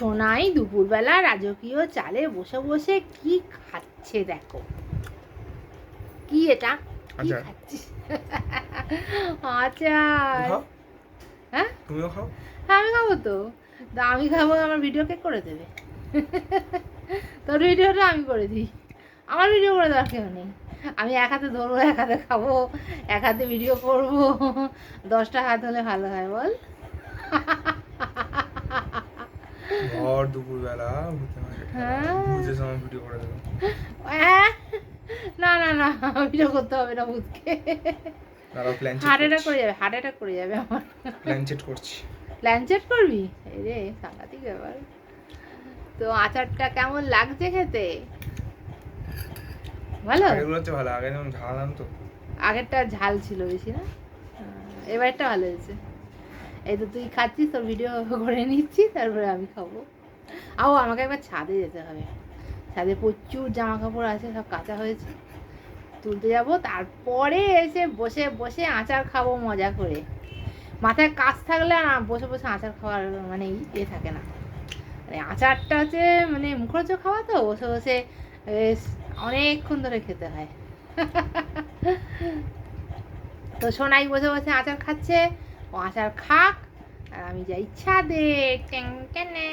সোনাই দুপুরবেলা রাজকীয় চালে বসে বসে কি খাচ্ছে দেখো। কি এটা? কি আচার। খাচ্ছিস আচার। হ্যাঁ? তুমিও খাও? হ্যাঁ আমি খাব তো। তা আমি খাব আমার ভিডিও কে করে দেবে? তোর ভিডিওটা আমি করে দিই। আমার ভিডিও করে দেওয়ার কেউ নেই। আমি এক হাতে ধরবো এক হাতে খাব এক হাতে ভিডিও করব। দশটা হাত হলে ভালো হয় বল। ভর দুপুরবেলা ভূতে মারে হ্যাঁ। সময় ভিডিও করে দেবো না না না ভিডিও করতে হবে না ভূতকে। হার্ট অ্যাটাক করে যাবে হার্ট অ্যাটাক করে যাবে আমার। প্ল্যান করছি। প্ল্যানচেট করবি? রে সাংঘাতিক ব্যাপার। তো আচারটা কেমন লাগছে খেতে? ভালো? আগেগুলো হচ্ছে ভালো আগে যেমন ঝাল আনতো। আগেরটা ঝাল ছিল বেশি না? এবারটা ভালো হয়েছে। এই তো তুই খাচ্ছিস তোর ভিডিও করে নিচ্ছি তারপরে আমি খাব। আও আমাকে একবার ছাদে যেতে হবে। ছাদে প্রচুর জামা কাপড় আছে, সব কাঁচা হয়েছে। তুলতে যাব, তারপরে এসে বসে বসে আচার খাব মজা করে। মাথায় কাজ থাকলে আর বসে বসে আচার খাওয়ার মানে ইয়ে থাকে না। মানে আচারটা হচ্ছে মানে মুখরোচক খাওয়া তো, বসে বসে অনেকক্ষণ ধরে খেতে হয়। তো সোনাই বসে বসে আচার খাচ্ছে, ও আচার খাক, আর আমি যাই ছাদে। ট্যাং ট্যানে